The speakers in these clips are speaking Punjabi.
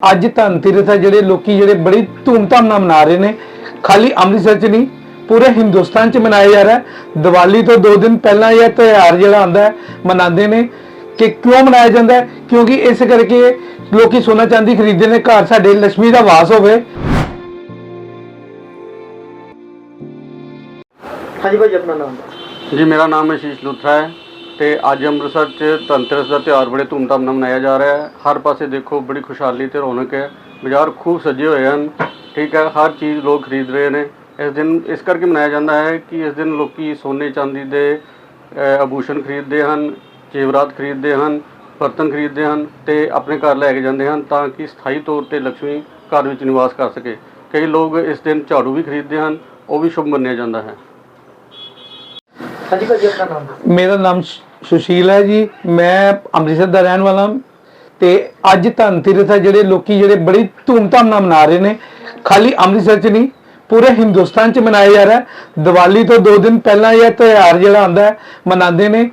ਅੱਜ ਧਨਤੇਰਸ ਹੈ ਜਿਹੜੇ ਲੋਕੀ ਜਿਹੜੇ ਬੜੀ ਧੂਮਧਾਮ ਨਾਲ ਮਨਾ ਰਹੇ ਨੇ। ਖਾਲੀ ਅੰਮ੍ਰਿਤਸਰ 'ਚ ਨਹੀਂ ਪੂਰੇ ਹਿੰਦੁਸਤਾਨ 'ਚ ਮਨਾਇਆ ਜਾ ਰਿਹਾ ਹੈ। ਦੀਵਾਲੀ ਤੋਂ 2 ਦਿਨ ਪਹਿਲਾਂ ਇਹ ਤਿਉਹਾਰ ਜਿਹੜਾ ਆਉਂਦਾ ਹੈ ਮਨਾਉਂਦੇ ਨੇ ਕਿ ਕਿਉਂ ਮਨਾਇਆ ਜਾਂਦਾ ਹੈ? ਕਿਉਂਕਿ ਇਸ ਕਰਕੇ ਲੋਕੀ ਸੋਨਾ ਚਾਂਦੀ ਖਰੀਦਦੇ ਨੇ ਘਰ ਸਾਡੇ ਲక్ష్ਮੀ ਦਾ ਵਾਸ ਹੋਵੇ। ਹਾਂਜੀ ਭਾਜੀ ਆਪਣਾ ਨਾਮ ਜੀ ਮੇਰਾ ਨਾਮ ਆਸ਼ੀਸ਼ ਲੁਥਰਾ ਹੈ। ਤੇ ਅੱਜ ਅੰਮ੍ਰਿਤਸਰ 'ਚ ਧਨਤੇਰਸ ਦਾ ਤਿਉਹਾਰ ਬੜੇ ਧੂਮਧਾਮ ਨਾਲ ਮਨਾਇਆ ਜਾ ਰਿਹਾ ਹੈ। ਹਰ ਪਾਸੇ ਦੇਖੋ ਬੜੀ ਖੁਸ਼ਹਾਲੀ ਤੇ ਰੌਣਕ ਹੈ। ਬਾਜ਼ਾਰ ਖੂਬ ਸਜੇ ਹੋਏ ਹਨ। ਠੀਕ ਹੈ ਹਰ ਚੀਜ਼ ਲੋਕ ਖਰੀਦ ਰਹੇ ਨੇ। ਇਸ ਦਿਨ ਇਸ ਕਰਕੇ ਮਨਾਇਆ ਜਾਂਦਾ ਹੈ ਕਿ ਇਸ ਦਿਨ ਲੋਕੀ ਸੋਨੇ ਚਾਂਦੀ ਦੇ ਆਭੂਸ਼ਣ ਖਰੀਦਦੇ ਹਨ ਜੇਵਰਾਤ ਖਰੀਦਦੇ ਹਨ ਬਰਤਨ ਖਰੀਦਦੇ ਹਨ ਤੇ ਆਪਣੇ ਘਰ ਲੈ ਕੇ ਜਾਂਦੇ ਹਨ ਤਾਂ ਕਿ ਸਥਾਈ ਤੌਰ ਤੇ ਲక్ష్ਮੀ ਘਰ ਵਿੱਚ ਨਿਵਾਸ ਕਰ ਸਕੇ। ਕਈ ਲੋਕ ਇਸ ਦਿਨ ਝਾੜੂ ਵੀ ਖਰੀਦਦੇ ਹਨ ਉਹ ਵੀ ਸ਼ੁਭ ਮੰਨਿਆ ਜਾਂਦਾ ਹੈ। ਹਾਂਜੀ ਭਾਜੀ ਆਪਣਾ ਨਾਮ ਮੇਰਾ ਨਾਮ ਸੁਸ਼ੀਲ ਹੈ ਜੀ, ਮੈਂ ਅੰਮ੍ਰਿਤਸਰ ਦਾ ਰਹਿਣ ਵਾਲਾ ਹਾਂ ਤੇ ਅੱਜ ਧਨਤੇਰਸ ਹੈ ਜਿਹੜੇ ਲੋਕੀ ਜਿਹੜੇ ਬੜੀ ਧੂਮਧਾਮ ਨਾਲ ਮਨਾ ਰਹੇ ਨੇ। ਖਾਲੀ ਅੰਮ੍ਰਿਤਸਰ 'ਚ ਨਹੀਂ, ਪੂਰੇ ਹਿੰਦੁਸਤਾਨ 'ਚ ਮਨਾਇਆ ਜਾ ਰਿਹਾ ਦੀਵਾਲੀ ਤੋਂ 2 ਦਿਨ ਪਹਿਲਾਂ ਇਹ ਤਿਉਹਾਰ ਜਿਹੜਾ ਆਉਂਦਾ ਹੈ, ਮਨਾਉਂਦੇ ਨੇ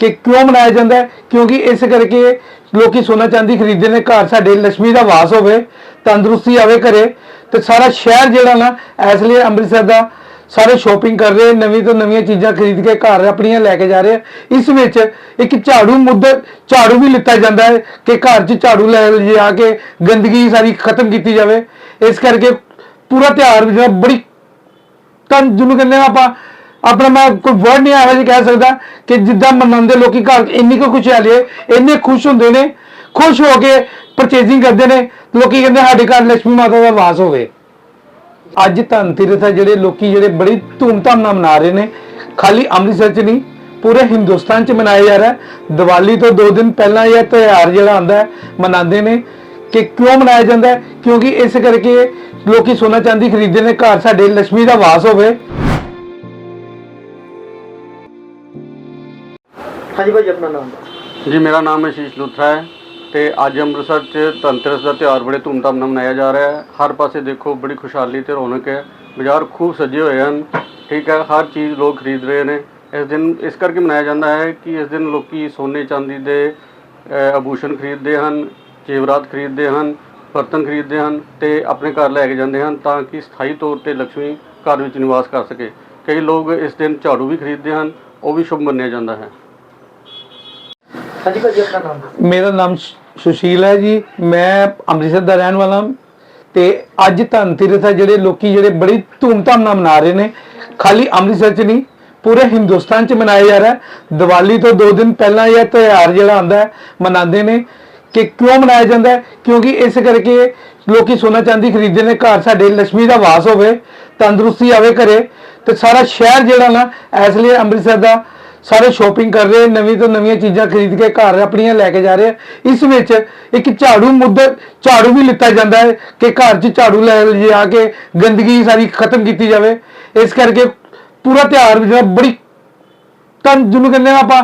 ਕਿ ਕਿਉਂ ਮਨਾਇਆ ਜਾਂਦਾ ਹੈ? ਕਿਉਂਕਿ ਇਸ ਕਰਕੇ ਲੋਕੀ ਸੋਨਾ ਚਾਂਦੀ ਖਰੀਦਦੇ ਨੇ, ਘਰ ਸਾਡੇ ਲక్ష్ਮੀ ਦਾ ਵਾਸ ਹੋਵੇ, ਤੰਦਰੁਸਤੀ ਆਵੇ ਘਰੇ ਤੇ ਸਾਰਾ ਸ਼ਹਿਰ ਜਿਹੜਾ ਨਾ ਇਸ ਲਈ ਅੰਮ੍ਰਿਤਸਰ ਦਾ ਸਾਰੇ ਸ਼ਾਪਿੰਗ ਕਰ ਰਹੇ, ਨਵੀਂ ਤੋਂ ਨਵੀਆਂ ਚੀਜ਼ਾਂ ਖਰੀਦ ਕੇ ਘਰ ਆਪਣੀਆਂ ਲੈ ਕੇ ਜਾ ਰਹੇ ਆ। ਇਸ ਵਿੱਚ ਇੱਕ ਝਾੜੂ ਮੁੱਦ ਝਾੜੂ ਵੀ ਲਿੱਤਾ ਜਾਂਦਾ ਹੈ ਕਿ ਘਰ 'ਚ ਝਾੜੂ ਲੈ ਜਾ ਕੇ ਗੰਦਗੀ ਸਾਰੀ ਖਤਮ ਕੀਤੀ ਜਾਵੇ ਇਸ ਕਰਕੇ ਪੂਰਾ ਤਿਉਹਾਰ ਜਿਹੜਾ ਬੜੀ ਤਾਂ ਜਿਹਨੂੰ ਕਹਿੰਦੇ ਆਪਾਂ, ਆਪਣਾ ਮੈਂ ਕੋਈ ਵਰਡ ਨਹੀਂ ਆਇਆ ਜਿਹਾ ਕਹਿ ਸਕਦਾ ਕਿ ਜਿੱਦਾਂ ਮਨਾਉਂਦੇ ਲੋਕੀ ਘਰ ਇੰਨੀ ਕੁ ਖੁਸ਼ਹਾਲੀ ਹੈ, ਇੰਨੇ ਖੁਸ਼ ਹੁੰਦੇ ਨੇ, ਖੁਸ਼ ਹੋ ਕੇ ਪਰਚੇਜ਼ਿੰਗ ਕਰਦੇ ਨੇ, ਲੋਕੀ ਕਹਿੰਦੇ ਸਾਡੇ ਘਰ ਲక్ష్ਮੀ ਮਾਤਾ ਦਾ ਵਾਸ ਹੋਵੇ ਅੱਜ ਧਨਤੇਰਸ ਹੈ ਜਿਹੜੇ ਲੋਕੀ ਜਿਹੜੇ ਬੜੀ ਧੂਮਧਾਮ ਨਾਲ ਮਨਾ ਰਹੇ ਨੇ। ਖਾਲੀ ਅੰਮ੍ਰਿਤਸਰ 'ਚ ਨਹੀਂ ਪੂਰੇ ਹਿੰਦੁਸਤਾਨ 'ਚ ਮਨਾਇਆ ਜਾ ਰਿਹਾ ਹੈ। ਦੀਵਾਲੀ ਤੋਂ 2 ਦਿਨ ਪਹਿਲਾਂ ਇਹ ਤਿਉਹਾਰ ਜਿਹੜਾ ਆਉਂਦਾ ਹੈ ਮਨਾਉਂਦੇ ਨੇ ਕਿ ਕਿਉਂ ਮਨਾਇਆ ਜਾਂਦਾ ਹੈ? ਕਿਉਂਕਿ ਇਸ ਕਰਕੇ ਲੋਕੀ ਸੋਨਾ ਚਾਂਦੀ ਖਰੀਦਦੇ ਨੇ ਘਰ ਸਾਡੇ ਲక్ష్ਮੀ ਦਾ ਵਾਸ ਹੋਵੇ। ਹਾਂਜੀ ਭਾਜੀ ਆਪਣਾ ਨਾਮ ਜੀ ਮੇਰਾ ਨਾਮ ਆਸ਼ੀਸ਼ ਲੁਥਰਾ ਹੈ। ਤੇ ਅੱਜ ਅੰਮ੍ਰਿਤਸਰ 'ਚ ਧਨਤੇਰਸ ਦਾ ਤਿਉਹਾਰ ਬੜੇ ਧੂਮਧਾਮ ਨਾਲ ਮਨਾਇਆ ਜਾ ਰਿਹਾ ਹੈ। ਹਰ ਪਾਸੇ ਦੇਖੋ ਬੜੀ ਖੁਸ਼ਹਾਲੀ ਤੇ ਰੌਣਕ ਹੈ। ਬਾਜ਼ਾਰ ਖੂਬ ਸਜੇ ਹੋਏ ਹਨ। ਠੀਕ ਹੈ, ਹਰ ਚੀਜ਼ ਲੋਕ ਖਰੀਦ ਰਹੇ ਨੇ। ਇਸ ਦਿਨ, ਇਸ ਕਰਕੇ ਮਨਾਇਆ ਜਾਂਦਾ ਹੈ ਕਿ ਇਸ ਦਿਨ ਲੋਕੀ ਸੋਨੇ ਚਾਂਦੀ ਦੇ ਆਭੂਸ਼ਣ ਖਰੀਦਦੇ ਹਨ, ਜੇਵਰਾਤ ਖਰੀਦਦੇ ਹਨ, ਬਰਤਨ ਖਰੀਦਦੇ ਹਨ ਤੇ ਆਪਣੇ ਘਰ ਲੈ ਕੇ ਜਾਂਦੇ ਹਨ ਤਾਂ ਕਿ ਸਥਾਈ ਤੌਰ ਤੇ ਲక్ష్ਮੀ ਘਰ ਵਿੱਚ ਨਿਵਾਸ ਕਰ ਸਕੇ। ਕਈ ਲੋਕ ਇਸ ਦਿਨ ਝਾੜੂ ਵੀ ਖਰੀਦਦੇ ਹਨ। ਉਹ ਵੀ ਸ਼ੁਭ ਮੰਨਿਆ ਜਾਂਦਾ ਹੈ। ਹਾਂਜੀ, ਭਾਜੀ, ਆਪਣਾ ਨਾਮ ਮੇਰਾ ਨਾਮ ਸੁਸ਼ੀਲ ਹੈ ਜੀ। ਮੈਂ ਅੰਮ੍ਰਿਤਸਰ ਦਾ ਰਹਿਣ ਵਾਲਾ ਹਾਂ। ਤੇ ਅੱਜ ਧਨਤੇਰਸ ਹੈ ਜਿਹੜੇ ਲੋਕੀ ਜਿਹੜੇ ਬੜੀ ਧੂਮਧਾਮ ਨਾਲ ਮਨਾ ਰਹੇ ਨੇ। ਖਾਲੀ ਅੰਮ੍ਰਿਤਸਰ 'ਚ ਨਹੀਂ, ਪੂਰੇ ਹਿੰਦੁਸਤਾਨ 'ਚ ਮਨਾਇਆ ਜਾ ਰਿਹਾ ਦੀਵਾਲੀ ਤੋਂ 2 ਦਿਨ ਪਹਿਲਾਂ ਇਹ ਤਿਉਹਾਰ ਜਿਹੜਾ ਆਉਂਦਾ ਹੈ, ਮਨਾਉਂਦੇ ਨੇ ਕਿ ਕਿਉਂ ਮਨਾਇਆ ਜਾਂਦਾ ਹੈ? ਕਿਉਂਕਿ ਇਸ ਕਰਕੇ ਲੋਕੀ ਸੋਨਾ ਚਾਂਦੀ ਖਰੀਦਦੇ ਨੇ, ਘਰ ਸਾਡੇ ਲక్ష్ਮੀ ਦਾ ਵਾਸ ਹੋਵੇ, ਤੰਦਰੁਸਤੀ ਆਵੇ ਘਰੇ। ਤੇ ਸਾਰਾ ਸ਼ਹਿਰ ਜਿਹੜਾ ਨਾ, ਇਸ ਲਈ ਅੰਮ੍ਰਿਤਸਰ ਦਾ ਸਾਰੇ ਸ਼ਾਪਿੰਗ ਕਰ ਰਹੇ, ਨਵੀਂ ਤੋਂ ਨਵੀਆਂ ਚੀਜ਼ਾਂ ਖਰੀਦ ਕੇ ਘਰ ਆਪਣੀਆਂ ਲੈ ਕੇ ਜਾ ਰਹੇ ਆ। ਇਸ ਵਿੱਚ ਇੱਕ ਝਾੜੂ ਮੁੱਦਾ, ਝਾੜੂ ਵੀ ਲਿੱਤਾ ਜਾਂਦਾ ਹੈ ਕਿ ਘਰ 'ਚ ਝਾੜੂ ਲੈ ਜਾ ਕੇ ਗੰਦਗੀ ਸਾਰੀ ਖਤਮ ਕੀਤੀ ਜਾਵੇ ਇਸ ਕਰਕੇ ਪੂਰਾ ਤਿਉਹਾਰ ਜਿਹੜਾ ਬੜੀ ਤਾਂ ਜਿਹਨੂੰ ਕਹਿੰਦੇ ਆ ਆਪਾਂ,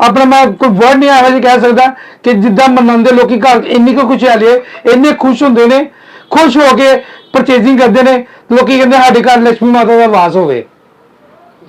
ਆਪਣਾ ਮੈਂ ਕੋਈ ਵਰਡ ਨਹੀਂ ਆਇਆ ਜਿਹਾ ਕਹਿ ਸਕਦਾ ਕਿ ਜਿੱਦਾਂ ਮਨਾਉਂਦੇ ਲੋਕੀ ਘਰ ਇੰਨੀ ਕੁ ਖੁਸ਼ਹਾਲੀ ਹੈ, ਇੰਨੇ ਖੁਸ਼ ਹੁੰਦੇ ਨੇ, ਖੁਸ਼ ਹੋ ਕੇ ਪਰਚੇਜ਼ਿੰਗ ਕਰਦੇ ਨੇ, ਲੋਕੀ ਕਹਿੰਦੇ ਸਾਡੇ ਘਰ ਲక్ష్ਮੀ ਮਾਤਾ ਦਾ ਵਾਸ ਹੋਵੇ